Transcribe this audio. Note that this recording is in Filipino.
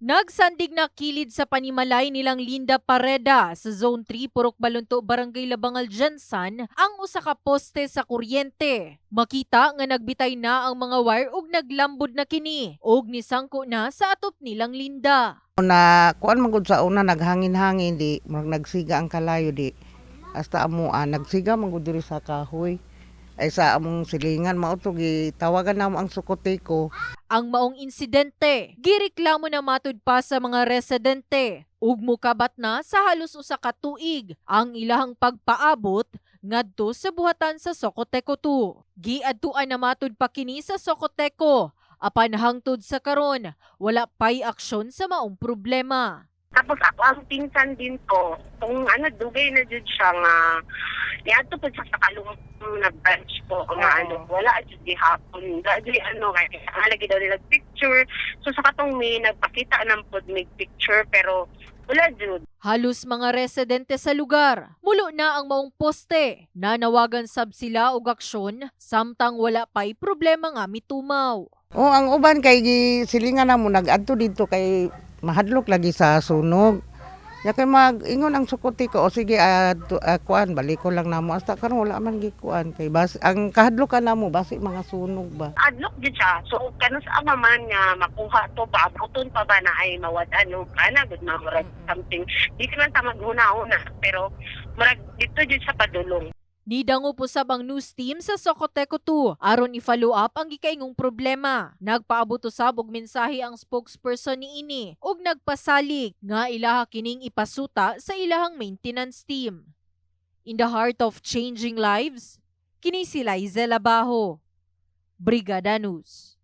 Nagsandig na kilid sa panimalay nilang Linda Pareda sa Zone 3 Purok Balunto Barangay Labangal Jansan ang usa ka poste sa kuryente. Makita nga nagbitay na ang mga wire ug naglambod na kini ug nisangko na sa atop nilang Linda. na kuan man gud sa una naghangin-hangin di murag nagsiga ang kalayo di hasta amo ah, nagsiga man gud diri sa kahoy ay sa among silingan mao to gitawagan namo ang sukoteko Ang maong insidente, gireklamo na matud pa sa mga residente ug mukabat na sa halos usa ka tuig ang ilahang pagpaabot ngadto sa buhatan sa Socoteco 2. Giadtuan na matud pa kini sa Socoteco apan hangtod sa karon wala pay aksyon sa maong problema. Tapos ako ang pinsan din to, kung ano, dugay na dyan siya nga, niadto po siya sa kalung na branch po, nga ano, wala dyan di hapon, dahil ano, nga, nga lagi daw nila picture, so sa katong may nagpakita ng pod may picture, pero wala dyan. Halos mga residente sa lugar, mulo na ang maong poste. Nanawagan sab sila og aksyon samtang wala pay problema nga mitumaw. o ang uban kay gi- silingan namo nagadto dito kay mahadlok lagi sa sunog ya kay mag ingon ang sukoteko o sige ah, tu- ah, kuan balik ko lang namo. Hasta karon wala man gikuan kay bas ang kahadlokan namo basi mga sunog ba? Adlock dyan siya, so kano sa ama man nga makuha to, paabuton pa ba na ay mawad ano, kana, good na, murag something, di ka man ta maghuna-una, pero murag dito dyan sa padulong. Nidango po sab ang news team sa Socoteco 2 aron i-follow up ang gikaingong problema. Nagpaabot usab og mensahe ang spokesperson ni ini ug nagpasalig nga ilaha kining ipasuta sa ilahang maintenance team. In the heart of changing lives, kini si Liza Labajo. Brigada News.